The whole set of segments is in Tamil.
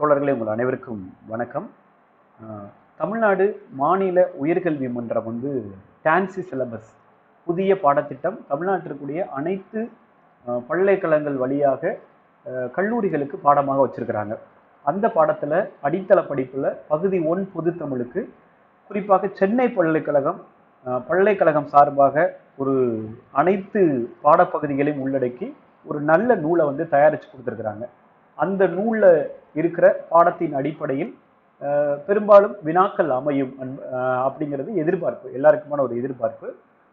தோழர்களே உங்கள் அனைவருக்கும் வணக்கம். தமிழ்நாடு மாநில உயர்கல்வி மன்றம் வந்து டான்சி சிலபஸ் புதிய பாடத்திட்டம். தமிழ்நாட்டிற்குரிய அனைத்து பல்கலைக்கழகங்கள் வழியாக கல்லூரிகளுக்கு பாடமாக வச்சுருக்கிறாங்க. அந்த பாடத்தில் அடித்தள படிப்பில் பகுதி ஒன் பொது தமிழுக்கு குறிப்பாக சென்னை பல்கலைக்கழகம் பல்கலைக்கழகம் சார்பாக ஒரு அனைத்து பாடப்பகுதிகளையும் உள்ளடக்கி ஒரு நல்ல நூலை வந்து தயாரித்து கொடுத்துருக்குறாங்க. அந்த நூலில் இருக்கிற பாடத்தின் அடிப்படையில் பெரும்பாலும் வினாக்கள் அமையும் அப்படிங்கிறது எதிர்பார்ப்பு எல்லாருக்குமான ஒரு எதிர்பார்ப்பு.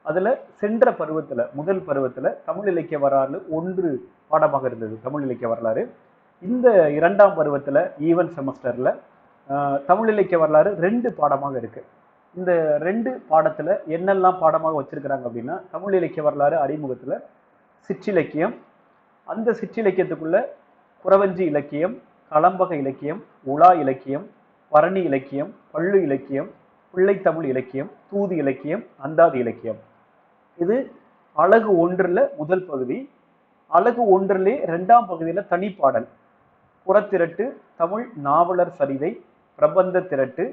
அதில் சென்ற பருவத்தில் முதல் பருவத்தில் தமிழ் இலக்கிய வரலாறு ஒன்று பாடமாக இருந்தது தமிழ் இலக்கிய வரலாறு. இந்த இரண்டாம் பருவத்தில் ஈவன் செமஸ்டரில் தமிழ் இலக்கிய வரலாறு ரெண்டு பாடமாக இருக்குது இந்த ரெண்டு பாடத்தில் என்னெல்லாம் பாடமாக வச்சுருக்கிறாங்க அப்படின்னா தமிழ் இலக்கிய வரலாறு அறிமுகத்தில் சிற்றிலக்கியம் அந்த சிற்றிலக்கியத்துக்குள்ளே குறவஞ்சி இலக்கியம் களம்பக இலக்கியம் உலா இலக்கியம் பரணி இலக்கியம் பள்ளு இலக்கியம் பிள்ளைத்தமிழ் இலக்கியம் தூது இலக்கியம் அந்தாதி இலக்கியம். இது அழகு ஒன்றில் முதல் பகுதி. அழகு ஒன்றிலே ரெண்டாம் பகுதியில் தனிப்பாடல். புறத்திரட்டு தமிழ் நாவலர் சரிதை பிரபந்த திரட்டு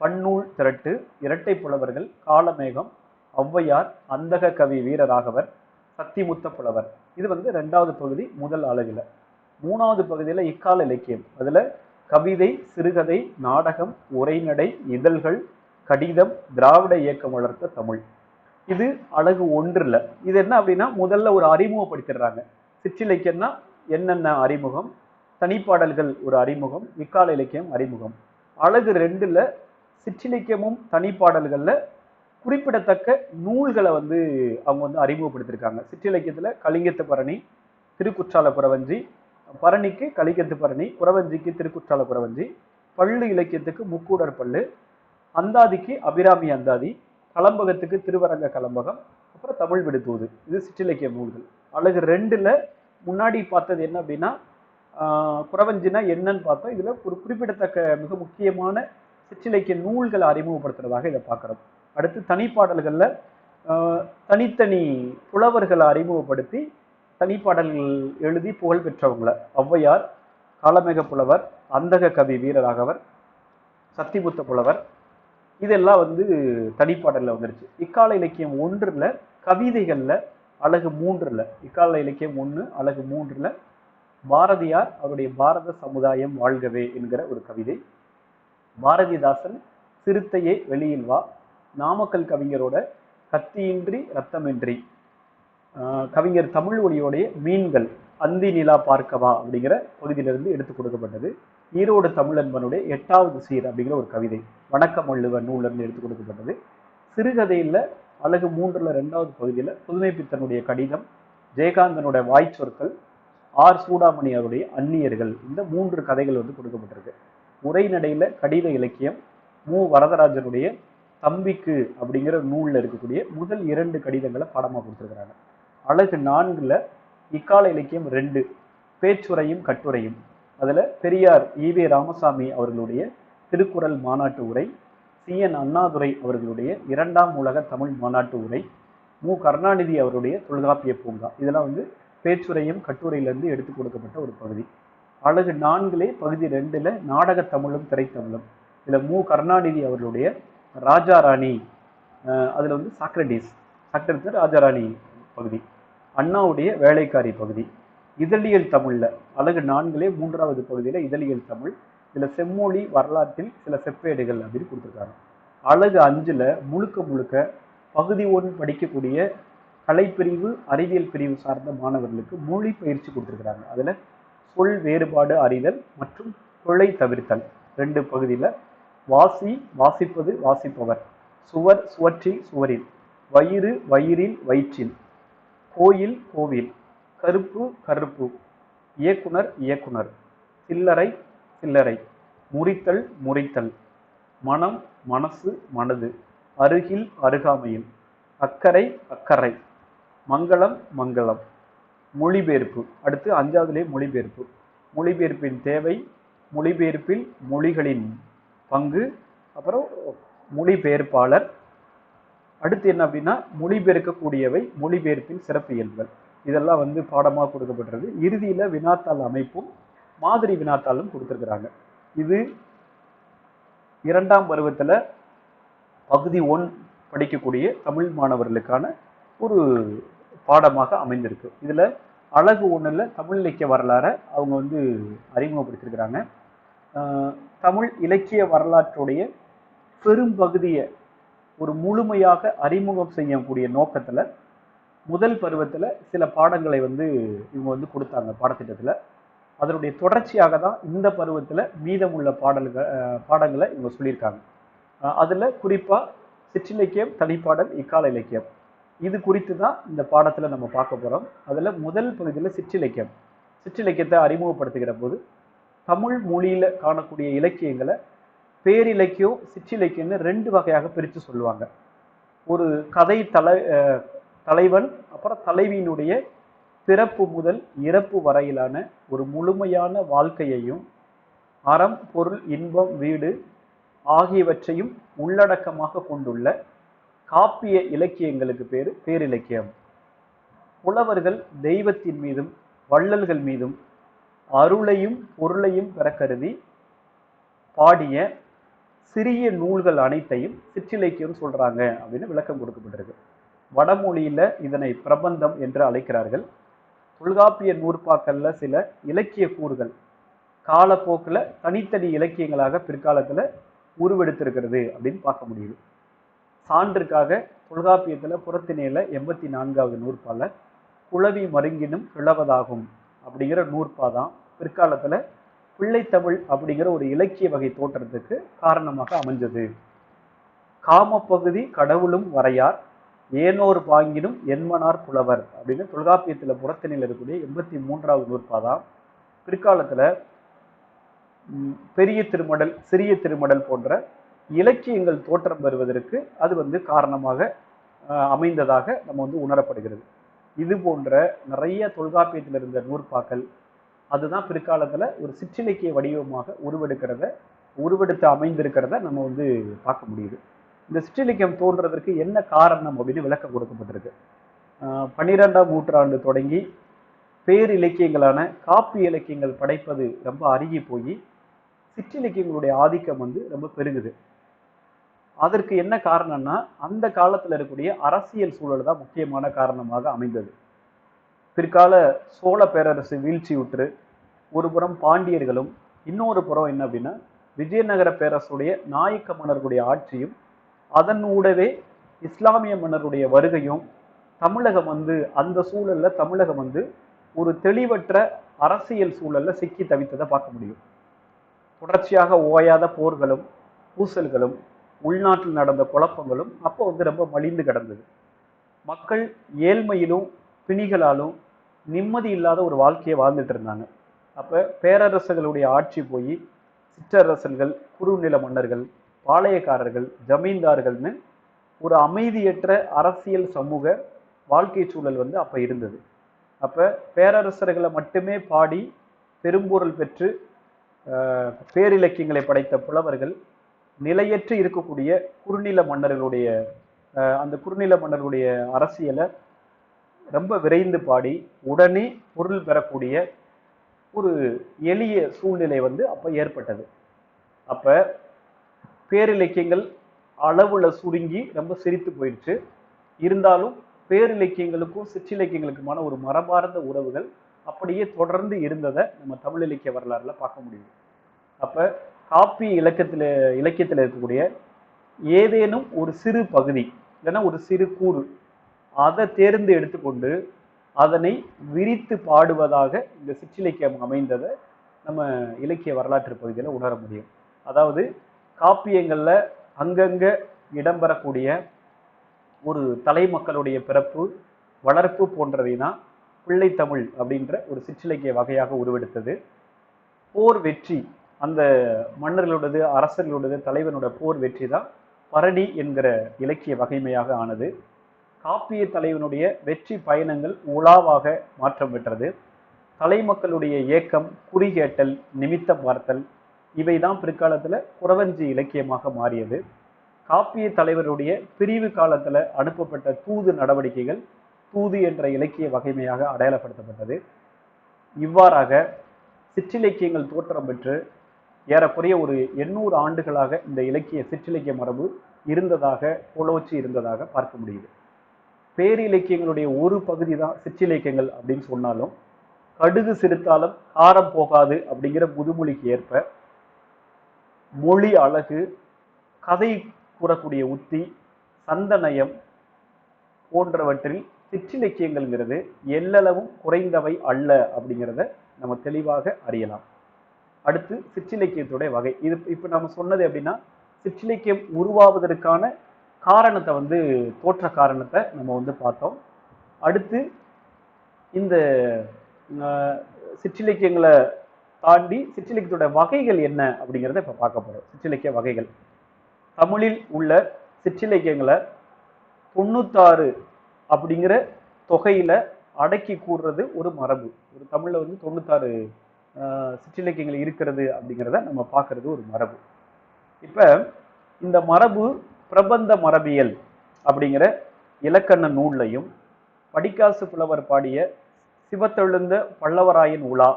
பன்னூல் திரட்டு இரட்டை புலவர்கள் காலமேகம் ஔவையார் அந்தக கவி வீரராகவர் சத்திமுத்த புலவர். இது வந்து ரெண்டாவது பகுதி முதல் அளவில் மூணாவது பகுதியில் இக்கால இலக்கியம். அதில் கவிதை சிறுகதை நாடகம் உரைநடை இதழ்கள் கடிதம் திராவிட இயக்கம் வளர்த்த தமிழ். இது அழகு ஒன்றில். இது என்ன அப்படின்னா முதல்ல ஒரு அறிமுகப்படுத்திடுறாங்க சிற்றிலக்கியம்னா என்னென்ன அறிமுகம்? தனிப்பாடல்கள் ஒரு அறிமுகம் இக்கால இலக்கியம் அறிமுகம். அழகு ரெண்டுல சிற்றிலக்கியமும் தனிப்பாடல்களில் குறிப்பிடத்தக்க நூல்களை வந்து அவங்க வந்து அறிமுகப்படுத்தியிருக்காங்க சிற்றிலக்கியத்தில் கலிங்கத்து பரணி திருக்குற்றால புறவஞ்சி பரணிக்கு கலிகத்து பரணி புறவஞ்சிக்கு திருக்குற்றால புறவஞ்சி பள்ளு இலக்கியத்துக்கு முக்கூடர் பள்ளு அந்தாதிக்கு அபிராமி அந்தாதி கலம்பகத்துக்கு திருவரங்க கலம்பகம் அப்புறம் தமிழ் விடுதூது இது சிற்றிலக்கிய நூல்கள். அழகு ரெண்டில் முன்னாடி பார்த்தது என்ன அப்படின்னா குறவஞ்சினா என்னன்னு பார்த்தோம். இதில் ஒரு குறிப்பிடத்தக்க மிக முக்கியமான சிற்றிலக்கிய நூல்களை அறிமுகப்படுத்துறதாக இதை பார்க்குறோம். அடுத்து தனிப்பாடல்களில் தனித்தனி புலவர்களை அறிமுகப்படுத்தி தனிப்பாடல்கள் எழுதி புகழ் பெற்றவங்கள. ஔவையார் காலமேக புலவர் அந்தக கவி வீரராகவர் சத்திபுத்த புலவர். இதெல்லாம் வந்து தனிப்பாடலில் வந்துருச்சு. இக்கால இலக்கியம் ஒன்றில் கவிதைகளில் அழகு மூன்றில். இக்கால இலக்கியம் ஒன்று அழகு மூன்றில் பாரதியார் அவருடைய பாரத சமுதாயம் வாழ்கவே என்கிற ஒரு கவிதை. பாரதிதாசன் சிறுத்தையே வெளியில் வா நாமக்கல் கவிஞரோட கத்தியின்றி ரத்தமின்றி கவிஞர் தமிழ் ஒளியோடைய மீன்கள் அந்தி நிலா பார்க்கவா அப்படிங்கிற பகுதியிலிருந்து எடுத்து கொடுக்கப்பட்டது. ஈரோடு தமிழன்பனுடைய எட்டாவது சீர் அப்படிங்கிற ஒரு கவிதை. வணக்கம் வள்ளுவ நூலிருந்து எடுத்து கொடுக்கப்பட்டது. சிறுகதையில் அழகு மூன்றில் ரெண்டாவது பகுதியில் புதுமை பித்தனுடைய கடிதம் ஜெயகாந்தனுடைய வாய்ச்சொற்கள் ஆர். சூடாமணி அவருடைய அந்நியர்கள் இந்த மூன்று கதைகள் வந்து கொடுக்கப்பட்டிருக்கு. உரைநடையில் கடித இலக்கியம் மு. வரதராஜனுடைய தம்பிக்கு அப்படிங்கிற நூலில் இருக்கக்கூடிய முதல் இரண்டு கடிதங்களை பாடமாக கொடுத்துருக்குறாங்க. அழகு நான்கில் இக்கால இலக்கியம் ரெண்டு பேச்சுரையும் கட்டுரையும். அதில் பெரியார் ஈவே ராமசாமி அவர்களுடைய திருக்குறள் மாநாட்டு உரை சி என் அண்ணாதுரை அவர்களுடைய இரண்டாம் உலக தமிழ் மாநாட்டு உரை மு கருணாநிதி அவருடைய தொல்காப்பிய பூங்கா. இதெல்லாம் வந்து பேச்சுரையும் கட்டுரையிலிருந்து எடுத்து கொடுக்கப்பட்ட ஒரு பகுதி. அழகு நான்கிலே பகுதி ரெண்டில் நாடக தமிழும் திரைத்தமிழும். இதில் மு கருணாநிதி அவர்களுடைய ராஜா ராணி அதில் வந்து சாக்ரடிஸ் சாக்ரடிஸ் ராஜாராணி பகுதி. அண்ணாவுடைய வேலைக்காரி பகுதி. இதழியல் தமிழில். அழகு நான்கிலே மூன்றாவது பகுதியில் இதழியல் தமிழ். சில செம்மொழி வரலாற்றில் சில செப்பேடுகள் அப்படின்னு கொடுத்துருக்காங்க. அழகு அஞ்சில் முழுக்க முழுக்க பகுதி ஒன்று படிக்கக்கூடிய கலைப்பிரிவு அறிவியல் பிரிவு சார்ந்த மாணவர்களுக்கு மொழி பயிற்சி கொடுத்துருக்குறாங்க. அதில் சொல் வேறுபாடு அறிதல் மற்றும் தொலை தவிர்த்தல் ரெண்டு பகுதியில் வாசி வாசிப்பது வாசிப்பவர். சுவர் சுவற்றில் சுவரில். வயிறு வயிறில் வயிற்றில். கோயில் கோவில். கருப்பு கருப்பு. இயக்குனர் இயக்குனர். சில்லறை சில்லறை. முறித்தல் முறித்தல். மனம் மனசு மனது. அருகில் அருகாமையில். அக்கறை அக்கறை. மங்களம் மங்களம். மொழிபெயர்ப்பு. அடுத்து அஞ்சாவதுலேயே மொழிபெயர்ப்பு. மொழிபெயர்ப்பின் தேவை மொழிபெயர்ப்பில் மொழிகளின் பங்கு. அப்புறம் மொழிபெயர்ப்பாளர். அடுத்து என்ன அப்படின்னா மொழிபெயர்க்கக்கூடியவை மொழிபெயர்ப்பின் சிறப்பு இயல்புகள். இதெல்லாம் வந்து பாடமாக கொடுக்கப்பட்டிருக்கு இறுதியில் வினாத்தாள் அமைப்பும் மாதிரி வினாத்தாளும் கொடுத்துருக்குறாங்க. இது இரண்டாம் பருவத்தில் பகுதி ஒன் படிக்கக்கூடிய தமிழ் மாணவர்களுக்கான ஒரு பாடமாக அமைந்திருக்கு. இதில் அழகு ஒன்றில் தமிழ் இலக்கிய வரலாறை அவங்க வந்து அறிமுகப்படுத்தியிருக்கிறாங்க தமிழ் இலக்கிய வரலாற்றுடைய பெரும்பகுதியை ஒரு முழுமையாக அறிமுகம் செய்யக்கூடிய நோக்கத்தில் முதல் பருவத்தில் சில பாடங்களை வந்து இவங்க வந்து கொடுத்தாங்க பாடத்திட்டத்தில். அதனுடைய தொடர்ச்சியாக தான் இந்த பருவத்தில் மீதமுள்ள பாடல்கள் பாடங்களை இவங்க சொல்லியிருக்காங்க. அதில் குறிப்பாக சிற்றிலக்கியம் தனிப்பாடல் இக்கால இலக்கியம். இது குறித்து தான் இந்த பாடத்தில் நம்ம பார்க்க போகிறோம் அதில் முதல் பகுதியில் சிற்றிலக்கியம். சிற்றிலக்கியத்தை அறிமுகப்படுத்துகிற போது தமிழ் மொழியில் காணக்கூடிய இலக்கியங்களை பேரிலக்கியம் சிற்றிலக்கியம்னு ரெண்டு வகையாக பிரித்து சொல்லுவாங்க. ஒரு கதை தலை தலைவன் அப்புறம் தலைவியினுடைய பிறப்பு முதல் இறப்பு வரையிலான ஒரு முழுமையான வாழ்க்கையையும் அறம் பொருள் இன்பம் வீடு ஆகியவற்றையும் உள்ளடக்கமாக கொண்டுள்ள காப்பிய இலக்கியங்களுக்கு பேர் பேரிலக்கியம். புலவர்கள் தெய்வத்தின் மீதும் வள்ளல்கள் மீதும் அருளையும் பொருளையும் பெற கருதி பாடிய சிறிய நூல்கள் அனைத்தையும் சிற்றிலக்கியம் சொல்கிறாங்க அப்படின்னு விளக்கம் கொடுக்கப்பட்டிருக்கு. வடமொழியில் இதனை பிரபந்தம் என்று அழைக்கிறார்கள். தொல்காப்பிய நூற்பாக்களில் சில இலக்கிய கூறுகள் காலப்போக்கில் தனித்தனி இலக்கியங்களாக பிற்காலத்தில் உருவெடுத்திருக்கிறது அப்படின்னு பார்க்க முடியுது. சான்றுக்காக தொல்காப்பியத்தில் புறத்தினேல எண்பத்தி நான்காவது நூற்பாவில் குளவி மருங்கினும் கிழவதாகும் அப்படிங்கிற நூற்பா தான் பிற்காலத்தில் பிள்ளைத்தமிழ் அப்படிங்கிற ஒரு இலக்கிய வகை தோற்றத்துக்கு காரணமாக அமைஞ்சது. காமப்பகுதி கடவுளும் வரையார் ஏனோர் பாங்கினும் என்மனார் புலவர் அப்படின்னு தொல்காப்பியத்தில் புறத்தினில் இருக்கக்கூடிய எண்பத்தி மூன்றாவது நூற்பா தான் பெரிய திருமடல் சிறிய திருமடல் போன்ற இலக்கியங்கள் தோற்றம் பெறுவதற்கு அது வந்து காரணமாக அமைந்ததாக நம்ம வந்து உணரப்படுகிறது. இது போன்ற நிறைய தொல்காப்பியத்தில் இருந்த நூற்பாக்கள் அதுதான் பிற்காலத்தில் ஒரு சிற்றிலக்கிய வடிவமாக உருவெடுக்கிறத உருவெடுத்து அமைந்திருக்கிறத நம்ம வந்து பார்க்க முடியுது. இந்த சிற்றிலக்கியம் தோன்றதற்கு என்ன காரணம் அப்படின்னு விளக்கம் கொடுக்கப்பட்டிருக்கு. பன்னிரெண்டாம் நூற்றாண்டு தொடங்கி பேர் இலக்கியங்களான காப்பி இலக்கியங்கள் படைப்பது ரொம்ப அருகி போய் சிற்றிலக்கியங்களுடைய ஆதிக்கம் வந்து ரொம்ப பெருகுது. அதற்கு என்ன காரணம்னா அந்த காலத்தில் இருக்கக்கூடிய அரசியல் சூழல் தான் முக்கியமான காரணமாக அமைந்தது. பிற்கால சோழ பேரரசு வீழ்ச்சியுற்று ஒரு புறம் பாண்டியர்களும் இன்னொரு புறம் என்ன அப்படின்னா விஜயநகர பேரரசுடைய நாயக்க மன்னர்களுடைய ஆட்சியும் அதன் ஊடவே இஸ்லாமிய மன்னருடைய வருகையும் தமிழகம் வந்து அந்த சூழல்ல தமிழகம் வந்து ஒரு தெளிவற்ற அரசியல் சூழல்ல சிக்கி தவித்ததை பார்க்க முடியும். தொடர்ச்சியாக ஓயாத போர்களும் பூசல்களும் உள்நாட்டில் நடந்த குழப்பங்களும் அப்போ வந்து ரொம்ப மலிந்து கிடந்தது. மக்கள் ஏழ்மையிலும் பிணிகளாலும் நிம்மதி இல்லாத ஒரு வாழ்க்கையை வாழ்ந்துட்டு இருந்தாங்க. அப்போ பேரரசுகளுடைய ஆட்சி போய் சிற்றரசர்கள் குறுநில மன்னர்கள் பாளையக்காரர்கள் ஜமீன்தார்கள்னு ஒரு அமைதியற்ற அரசியல் சமூக வாழ்க்கை சூழல் வந்து அப்போ இருந்தது. அப்போ பேரரசர்களை மட்டுமே பாடி பெரும்பொருள் பெற்று பேரிலக்கியங்களை படைத்த புலவர்கள் நிலையற்று இருக்கக்கூடிய குறுநில மன்னர்களுடைய அந்த குறுநில மன்னர்களுடைய அரசியலை ரொம்ப விரைந்து பாடி உடனே பொருள் பெறக்கூடிய ஒரு எளிய சூழ்நிலை வந்து அப்போ ஏற்பட்டது. அப்போ பேரிலக்கியங்கள் அளவில் சுருங்கி ரொம்ப சிரித்து போயிடுச்சு. இருந்தாலும் பேரிலக்கியங்களுக்கும் சிற்றிலக்கியங்களுக்குமான ஒரு மரபார்ந்த உறவுகள் அப்படியே தொடர்ந்து இருந்ததை நம்ம தமிழ் இலக்கிய வரலாறுல பார்க்க முடியும் அப்போ காப்பி இலக்கத்தில் இலக்கியத்தில் இருக்கக்கூடிய ஏதேனும் ஒரு சிறு பகுதி இல்லைன்னா ஒரு சிறு கூறு அதை தேர்ந்து எடுத்துக்கொண்டு அதனை விரித்து பாடுவதாக இந்த சிற்றிலக்கியம் அமைந்ததை நம்ம இலக்கிய வரலாற்று பகுதியில் உணர முடியும். அதாவது காப்பியங்களில் அங்கங்கே இடம்பெறக்கூடிய ஒரு தலைமக்களுடைய பிறப்பு வளர்ப்பு போன்றவை தான் பிள்ளைத்தமிழ் அப்படின்ற ஒரு சிற்றிலக்கிய வகையாக உருவெடுத்தது. போர் வெற்றி அந்த மன்னர்களுடையது அரசர்களுடையது தலைவனோட போர் வெற்றி தான் பரணி என்கிற இலக்கிய வகைமையாக ஆனது. காப்பிய தலைவனுடைய வெற்றி பயணங்கள் உலாவாக மாற்றம் பெற்றது. தலைமக்களுடைய ஏக்கம் குறிகேட்டல் நிமித்தம் பார்த்தல் இவைதான் பிற்காலத்தில் குறவஞ்சி இலக்கியமாக மாறியது. காப்பிய தலைவருடைய பிரிவு காலத்தில் அனுப்பப்பட்ட தூது நடவடிக்கைகள் தூது என்ற இலக்கிய வகைமையாக அடையாளப்படுத்தப்பட்டது. இவ்வாறாக சிற்றிலக்கியங்கள் தோற்றம் பெற்று ஏறக்குறைய ஒரு எண்ணூறு ஆண்டுகளாக இந்த இலக்கிய சிற்றிலக்கிய மரபு இருந்ததாக புலோச்சி இருந்ததாக பார்க்க முடியுது. பேரிலக்கியங்களுடைய ஒரு பகுதி தான் சிற்றிலக்கியங்கள் அப்படின்னு சொன்னாலும் கடுகு சிறுத்தாலும் காரம் போகாது அப்படிங்கிற முதுமொழிக்கு ஏற்ப மொழி அழகு கதை கூறக்கூடிய உத்தி சந்தநயம் போன்றவற்றில் சிற்றிலக்கியங்கள்ங்கிறது எல்லளவும் குறைந்தவை அல்ல அப்படிங்கிறத நம்ம தெளிவாக அறியலாம். அடுத்து சிற்றிலக்கியத்துடைய வகை. இது இப்போ நம்ம சொன்னது அப்படின்னா சிற்றிலக்கியம் உருவாவதற்கான காரணத்தை வந்து தோற்ற காரணத்தை நம்ம வந்து பார்த்தோம். அடுத்து இந்த சிற்றிலக்கியங்களை தாண்டி சிற்றிலக்கியத்தோட வகைகள் என்ன அப்படிங்கிறத இப்போ பார்க்க போகிறோம் சிற்றிலக்கிய வகைகள். தமிழில் உள்ள சிற்றிலக்கியங்களை தொண்ணூத்தாறு அப்படிங்கிற தொகையில் அடக்கி கூறுறது ஒரு மரபு. ஒரு தமிழில் வந்து தொண்ணூத்தாறு சிற்றிலக்கியங்கள் இருக்கிறது அப்படிங்கிறத நம்ம பார்க்கறது ஒரு மரபு. இப்போ இந்த மரபு பிரபந்த மரபியல் அப்படிங்கிற இலக்கண நூல்லையும் படிக்காசு புலவர் பாடிய சிவத்தெழுந்த பல்லவராயன் உலா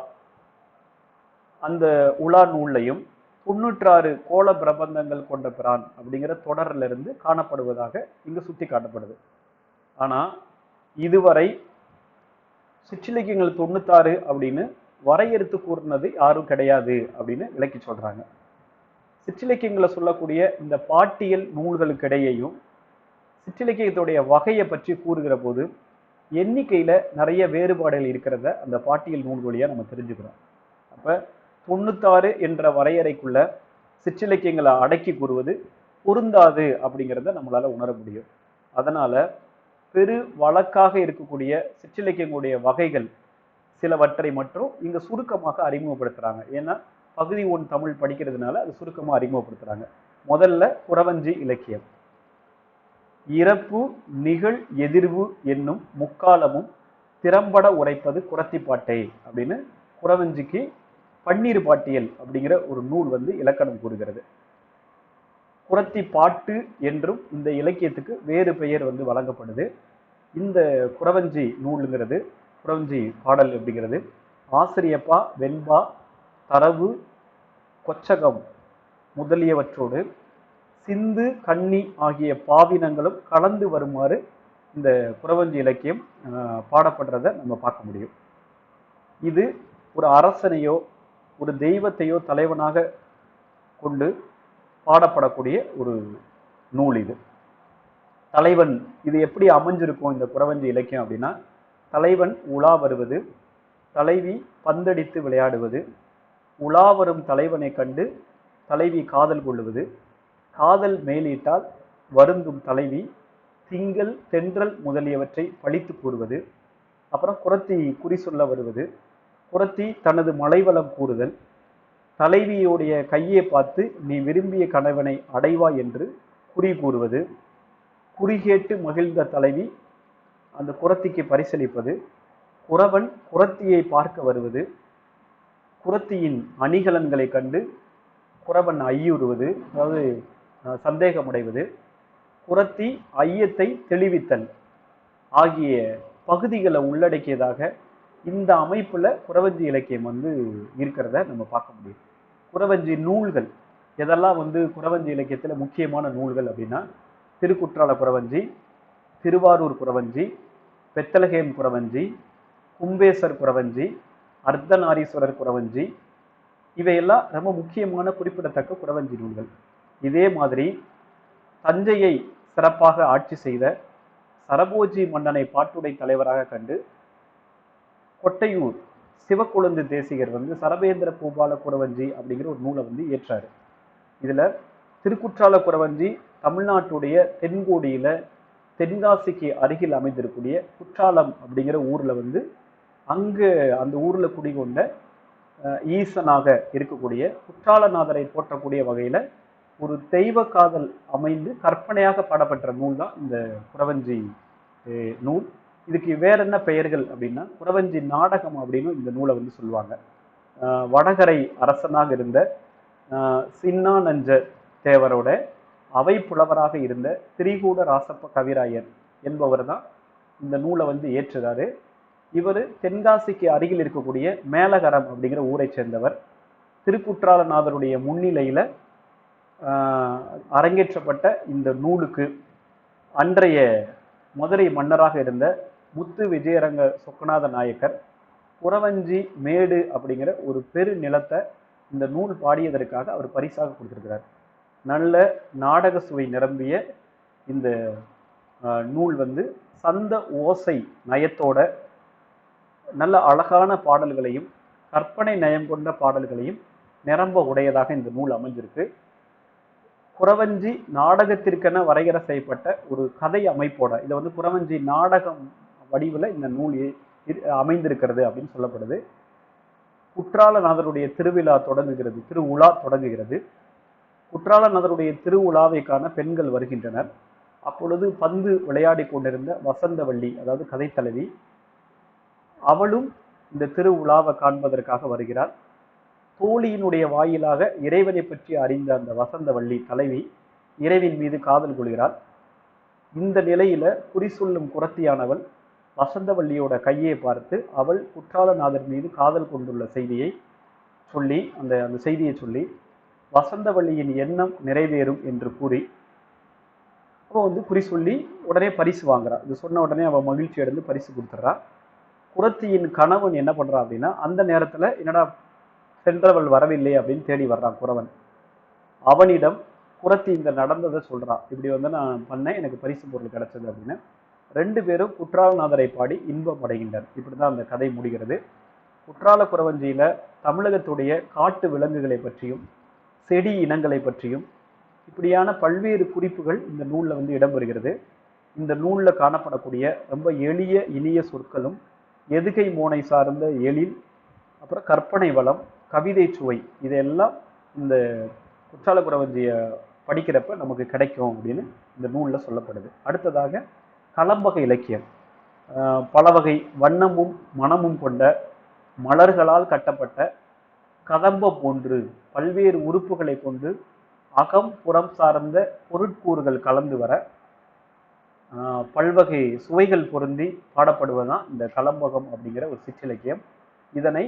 அந்த உலா நூல்லையும் தொண்ணூற்றாறு கோல பிரபந்தங்கள் கொண்ட பிரான் அப்படிங்கிற தொடரிலிருந்து காணப்படுவதாக இங்கு சுட்டி காட்டப்படுது. ஆனால் இதுவரை சிற்றிலக்கியங்கள் தொண்ணூத்தாறு அப்படின்னு வரையறுத்து கூறினது யாரும் கிடையாது அப்படின்னு விளக்கி சொல்கிறாங்க சிற்றிலக்கியங்களை சொல்லக்கூடிய இந்த பாட்டியல் நூல்களுக்கிடையேயும் சிற்றிலக்கியத்துடைய வகையை பற்றி கூறுகிற போது எண்ணிக்கையில் நிறைய வேறுபாடுகள் இருக்கிறத அந்த பாட்டியல் நூல் வழியாக நம்ம தெரிஞ்சுக்கிறோம். அப்போ தொண்ணூத்தாறு என்ற வரையறைக்குள்ள சிற்றிலக்கியங்களை அடக்கி கூறுவது பொருந்தாது அப்படிங்கிறத நம்மளால் உணர முடியும். அதனால் பெரு வழக்காக இருக்கக்கூடிய சிற்றிலக்கியங்களுடைய வகைகள் சிலவற்றை மட்டும் இங்கே சுருக்கமாக அறிமுகப்படுத்துகிறாங்க ஏன்னா பகுதி ஒன் தமிழ் படிக்கிறதுனால அது சுருக்கமாக அறிமுகப்படுத்துகிறாங்க முதல்ல புறவஞ்சி இலக்கியம். இறப்பு நிகழ் எதிர்வு என்னும் முக்காலமும் திறம்பட உரைப்பது குரத்திப்பாட்டை அப்படின்னு குறவஞ்சிக்கு பன்னீர் பாட்டியல் அப்படிங்கிற ஒரு நூல் வந்து இலக்கணம் கூறுகிறது. குரத்தி பாட்டு என்றும் இந்த இலக்கியத்துக்கு வேறு பெயர் வந்து வழங்கப்படுது. இந்த குறவஞ்சி நூலுங்கிறது குறவஞ்சி பாடல் அப்படிங்கிறது ஆசிரியப்பா வெண்பா தரவு கொச்சகம் முதலியவற்றோடு சிந்து கன்னி ஆகிய பாவினங்களும் கலந்து வருமாறு இந்த குறவஞ்சி இலக்கியம் பாடப்படுறத நம்ம பார்க்க முடியும். இது ஒரு அரசனையோ ஒரு தெய்வத்தையோ தலைவனாக கொண்டு பாடப்படக்கூடிய ஒரு நூல் இது. தலைவன் இது எப்படி அமைஞ்சிருக்கும் இந்த குறவஞ்சி இலக்கியம் அப்படின்னா தலைவன் உலா வருவது தலைவி பந்தடித்து விளையாடுவது உலா வரும் தலைவனை கண்டு தலைவி காதல் கொள்ளுவது. காதல் மேலிட்டால் வருந்தும் தலைவி திங்கள் தென்றல் முதலியவற்றை பழித்து கூறுவது. அப்புறம் குரத்தி குறி சொல்ல வருவது. குரத்தி தனது மலைவளம் கூறுதல். தலைவியுடைய கையை பார்த்து நீ விரும்பிய கணவனை அடைவா என்று குறி கூறுவது. குறி கேட்டு மகிழ்ந்த தலைவி அந்த குரத்திக்கு பரிசளிப்பது. குறவன் குரத்தியை பார்க்க வருவது. குரத்தியின் அணிகலன்களை கண்டு குறவன் ஐயுறுவது அதாவது சந்தேகமடைவது. குரத்தி ஐயத்தை தெளிவித்தல் ஆகிய பகுதிகளை உள்ளடக்கியதாக இந்த அமைப்பில் குறவஞ்சி இலக்கியம் வந்து இருக்கிறத நம்ம பார்க்க முடியும். குறவஞ்சி நூல்கள் எதெல்லாம் வந்து குறவஞ்சி இலக்கியத்தில் முக்கியமான நூல்கள் அப்படின்னா திருக்குற்றால குறவஞ்சி திருவாரூர் குறவஞ்சி பெத்தலகேம் குறவஞ்சி கும்பேசர் குறவஞ்சி அர்த்தநாரீஸ்வரர் குறவஞ்சி. இவையெல்லாம் ரொம்ப முக்கியமான குறிப்பிடத்தக்க குறவஞ்சி நூல்கள். இதே மாதிரி தஞ்சையை சிறப்பாக ஆட்சி செய்த சரபோஜி மன்னனை பாட்டுடை தலைவராக கண்டு கொட்டையூர் சிவக்குழந்து தேசிகர் வந்து சரபேந்திர பூபால குறவஞ்சி அப்படிங்கிற ஒரு நூலை வந்து இயற்றாரு. இதில் திருக்குற்றால குறவஞ்சி தமிழ்நாட்டுடைய தென்கோடியில் தென்காசிக்கு அருகில் அமைந்திருக்கூடிய குற்றாலம் அப்படிங்கிற ஊரில் வந்து அங்கு அந்த ஊரில் குடிகொண்ட ஈசனாக இருக்கக்கூடிய குற்றாலநாதரை போற்றக்கூடிய வகையில் ஒரு தெய்வ காதல் அமைந்து கற்பனையாக பாடப்பட்ட நூல் தான் இந்த குறவஞ்சி நூல். இதுக்கு வேற என்ன பெயர்கள் அப்படின்னா குறவஞ்சி நாடகம் அப்படின்னு இந்த நூலை வந்து சொல்லுவாங்க. வடகரை அரசனாக இருந்த சின்னா நஞ்ச தேவரோட அவை புலவராக இருந்த திரிகூட ராசப்ப கவிராயர் என்பவர் தான் இந்த நூலை வந்து ஏற்றுறாரு. இவர் தென்காசிக்கு அருகில் இருக்கக்கூடிய மேலகரம் அப்படிங்கிற ஊரை சேர்ந்தவர். திருக்குற்றாலநாதருடைய முன்னிலையில் அரங்கேற்றப்பட்ட இந்த நூலுக்கு அன்றைய மதுரை மன்னராக இருந்த முத்து விஜயரங்க சொக்கநாத நாயக்கர் புறவஞ்சி மேடு அப்படிங்கிற ஒரு பெரு நிலத்தை இந்த நூல் பாடியதற்காக அவர் பரிசாக கொடுத்துருக்கிறார். நல்ல நாடக சுவை நிரம்பிய இந்த நூல் வந்து சந்த ஓசை நயத்தோட நல்ல அழகான பாடல்களையும் கற்பனை நயம் கொண்ட பாடல்களையும் நிரம்ப உடையதாக இந்த நூல் அமைஞ்சிருக்கு. குறவஞ்சி நாடகத்திற்கென வரையறை செய்யப்பட்ட ஒரு கதை அமைப்போட இதை வந்து குறவஞ்சி நாடகம் வடிவில் இந்த நூல் இரு- அமைந்திருக்கிறது அப்படின்னு சொல்லப்படுது. குற்றாலநாதருடைய திருவிழா தொடங்குகிறது திருவுலா தொடங்குகிறது. குற்றாலநாதருடைய திருவுலாவை காண பெண்கள் வருகின்றனர். அப்பொழுது பந்து விளையாடி கொண்டிருந்த வசந்தவள்ளி அதாவது கதைத்தலைவி அவளும் இந்த திருவிழாவை காண்பதற்காக வருகிறாள். தோழியினுடைய வாயிலாக இறைவனை பற்றி அறிந்த அந்த வசந்தவள்ளி தலைவி இறைவின் மீது காதல் கொள்கிறாள். இந்த நிலையில குறி சொல்லும் குரத்தியானவள் வசந்தவள்ளியோட கையை பார்த்து அவள் குற்றாலநாதர் மீது காதல் கொண்டுள்ள செய்தியை சொல்லி அந்த அந்த செய்தியை சொல்லி வசந்தவள்ளியின் எண்ணம் நிறைவேறும் என்று கூறி அப்போ வந்து குறி சொல்லி உடனே பரிசு வாங்குறா. இது சொன்ன உடனே அவள் மகிழ்ச்சி அடைந்து பரிசு கொடுத்துட்றா. குரத்தியின் கணவன் என்ன பண்றான் அப்படின்னா அந்த நேரத்துல என்னடா சென்றவள் வரவில்லை அப்படின்னு தேடி வர்றான் குறவன் அவனிடம் குரத்தி இந்த நடந்ததை சொல்றான். இப்படி வந்து நான் பண்ணேன் எனக்கு பரிசு பொருள் கிடைச்சது அப்படின்னு. ரெண்டு பேரும் குற்றாலநாதரை பாடி இன்பம் அடைகின்றனர். இப்படிதான் அந்த கதை முடிகிறது. குற்றால குறவஞ்சியில தமிழகத்துடைய காட்டு விலங்குகளை பற்றியும் செடி இனங்களை பற்றியும் இப்படியான பல்வேறு குறிப்புகள் இந்த நூலில் வந்து இடம்பெறுகிறது இந்த நூலில் காணப்படக்கூடிய ரொம்ப எளிய இனிய சொற்களும் எதுகை மோனை சார்ந்த எழில் அப்புறம் கற்பனை வளம் கவிதை சுவை இதெல்லாம் இந்த குற்றால குறவஞ்சிய படிக்கிறப்ப நமக்கு கிடைக்கும் அப்படின்னு இந்த நூலில் சொல்லப்படுது. அடுத்ததாக கலம்பக இலக்கியம். பல வகை வண்ணமும் மனமும் கொண்ட மலர்களால் கட்டப்பட்ட கதம்பம் போன்று பல்வேறு உறுப்புகளை கொண்டு அகம் புறம் சார்ந்த பொருட்கூறுகள் கலந்து வர பல்வகை சுவைகள் பொருந்தி பாடப்படுவதுதான் இந்த கலம்பகம் அப்படிங்கிற ஒரு சிற்றிலக்கியம். இதனை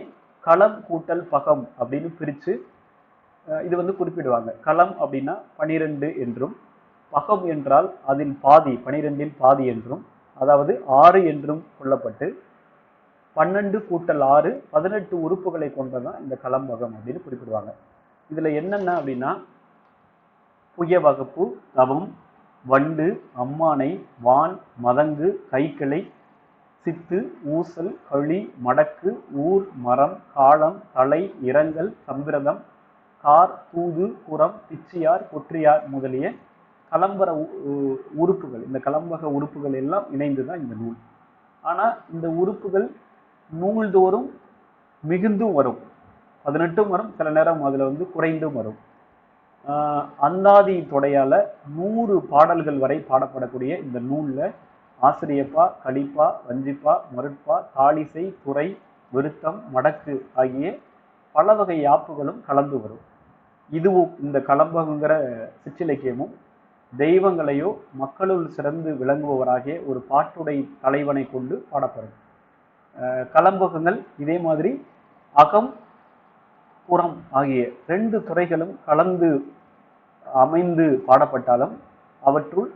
களம் கூட்டல் பகம் அப்படின்னு பிரித்து இது வந்து குறிப்பிடுவாங்க. களம் அப்படின்னா பனிரெண்டு என்றும் பகம் என்றால் அதில் பாதி பனிரெண்டில் பாதி என்றும் அதாவது ஆறு என்றும் கொள்ளப்பட்டு பன்னெண்டு கூட்டல் ஆறு பதினெட்டு உறுப்புகளை கொண்டதான் இந்த களம்பகம் அப்படின்னு குறிப்பிடுவாங்க. இதில் என்னென்ன அப்படின்னா புய வகுப்பு தவம் வண்டு அம்மானை வான் மதங்கு கைக்கிளை சித்து ஊசல் களி மடக்கு ஊர் மரம் காலம் தலை இரங்கல் சம்பிரதம் கார் தூது புறம் பிச்சியார் கொற்றியார் முதலிய கலம்பர உ- உறுப்புகள். இந்த கலம்பக உறுப்புகள் எல்லாம் இணைந்து தான் இந்த நூல். ஆனால் இந்த உறுப்புகள் நூல்தோறும் மிகுந்தும் வரும். பதினெட்டும் வரும் சில நேரம் அதில் வந்து குறைந்தும் வரும். அந்தாதி தொடையால் நூறு பாடல்கள் வரை பாடப்படக்கூடிய இந்த நூலில் ஆசிரியப்பா கலிப்பா வஞ்சிப்பா மருட்பா தாளிசை துறை விருத்தம் மடக்கு ஆகிய பல வகை யாப்புகளும் கலந்து வரும். இதுவும் இந்த கலம்பகங்கிற சிற்றிலக்கியமும் தெய்வங்களையோ மக்களுள் சிறந்து விளங்குபவராகிய ஒரு பாட்டுடை தலைவனை கொண்டு பாடப்படும். கலம்பகங்கள் இதே மாதிரி அகம் புறம் ஆகிய ரெண்டு துறைகளும் கலந்து அமைந்து பாடப்பட்டாலும் அவற்றுள்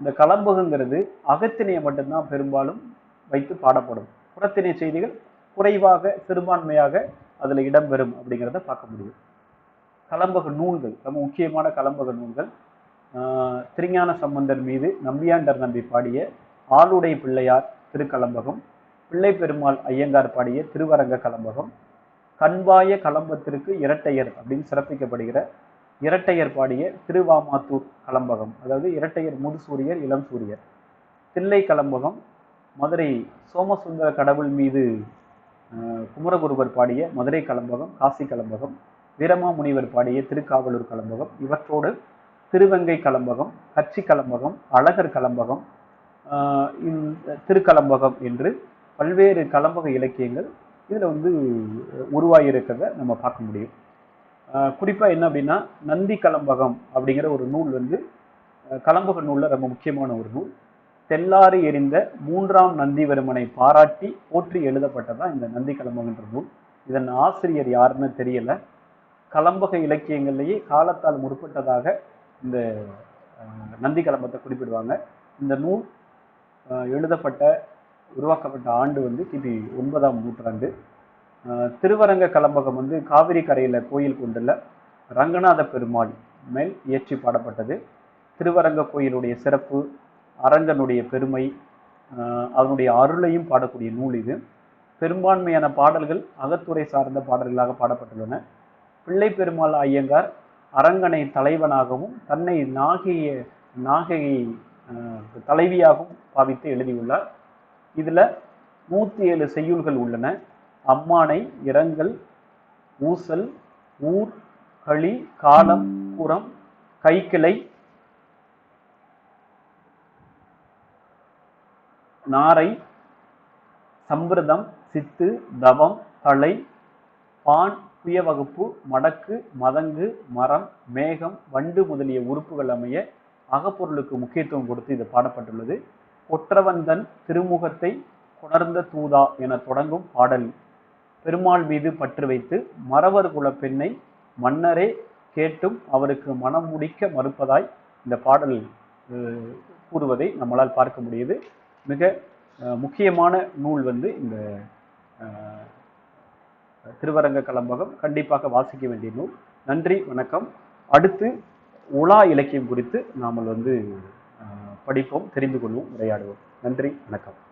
இந்த கலம்பகுங்கிறது அகத்திணையை மட்டும்தான் பெரும்பாலும் வைத்து பாடப்படும். புறத்திணை செய்திகள் குறைவாக சிறுபான்மையாக அதில் இடம்பெறும் அப்படிங்கிறத பார்க்க முடியும். கலம்பக நூல்கள் ரொம்ப முக்கியமான கலம்பக நூல்கள். திருஞான சம்பந்தர் மீது நம்பியாண்டர் நம்பி பாடிய ஆளுடை பிள்ளையார் திருக்கலம்பகம் பிள்ளை பெருமாள் ஐயங்கார் பாடிய திருவரங்க கலம்பகம் கண்வாய கலம்பத்திற்கு இரட்டையர் அப்படின்னு சிறப்பிக்கப்படுகிற இரட்டையர் பாடிய திருவாமாத்தூர் கலம்பகம். அதாவது இரட்டையர் முதுசூரியர் இளம் சூரியர். தில்லை கலம்பகம் மதுரை சோமசுந்தர கடவுள் மீது குமரகுருவர் பாடிய மதுரை கலம்பகம் காசி கலம்பகம் வீரமாமுனிவர் பாடிய திருக்காவலூர் கலம்பகம் இவற்றோடு திருவங்கை கலம்பகம் கச்சி கலம்பகம் அழகர் கலம்பகம் இந்த திருக்கலம்பகம் என்று பல்வேறு கலம்பக இலக்கியங்கள் இதில் வந்து உருவாகியிருக்கிறத நம்ம பார்க்க முடியும். குறிப்பாக என்ன அப்படின்னா நந்தி கலம்பகம் அப்படிங்கிற ஒரு நூல் வந்து கலம்பக நூலில் ரொம்ப முக்கியமான ஒரு நூல். தெல்லாறு எறிந்த மூன்றாம் நந்திவர்மனை பாராட்டி போற்றி எழுதப்பட்டதான் இந்த நந்தி கலம்பகன்ற நூல். இதன் ஆசிரியர் யாருன்னு தெரியல. கலம்பக இலக்கியங்கள்லேயே காலத்தால் முற்பட்டதாக இந்த நந்தி கலம்பத்தை குறிப்பிடுவாங்க. இந்த நூல் எழுதப்பட்ட உருவாக்கப்பட்ட ஆண்டு வந்து கிபி ஒன்பதாம் நூற்றாண்டு. திருவரங்க கலம்பகம் வந்து காவிரி கரையில் கோயில் கொண்டுள்ள ரங்கநாத பெருமாள் மேல் இயற்றி பாடப்பட்டது. திருவரங்க கோயிலுடைய சிறப்பு அரங்கனுடைய பெருமை அதனுடைய அருளையும் பாடக்கூடிய நூல் இது. பெரும்பான்மையான பாடல்கள் அகத்துறை சார்ந்த பாடல்களாக பாடப்பட்டுள்ளன. பிள்ளை பெருமாள் ஐயங்கார் அரங்கனை தலைவனாகவும் தன்னை நாகைய நாகையை தலைவியாகவும் பாவித்து எழுதியுள்ளார். இதுல நூத்தி ஏழு செய்யுள்கள் உள்ளன. அம்மானை இரங்கல் ஊசல் ஊர் களி காலம் புறம் கைக்கிளை நாரை சம்பிரதம் சித்து தவம் தலை பான் புயவகுப்பு மடக்கு மதங்கு மரம் மேகம் வண்டு முதலிய உறுப்புகள் அமைய அகப்பொருளுக்கு முக்கியத்துவம் கொடுத்து இது பாடப்பட்டுள்ளது. கொற்றவந்தன் திருமுகத்தை கொணர்ந்த தூதா என தொடங்கும் பாடல். பெருமாள் மீது பற்று வைத்து மறவர் குல பெண்ணை மன்னரே கேட்டும் அவருக்கு மனம் முடிக்க மறுப்பதாய் இந்த பாடல் கூறுவதை நம்மளால் பார்க்க முடியுது. மிக முக்கியமான நூல் வந்து இந்த திருவரங்க கலம்பகம். கண்டிப்பாக வாசிக்க வேண்டிய நூல். நன்றி வணக்கம். அடுத்து உலா இலக்கியம் குறித்து நாமல் வந்து படிப்போம் தெரிந்து கொள்வோம் உரையாடுவோம். நன்றி வணக்கம்.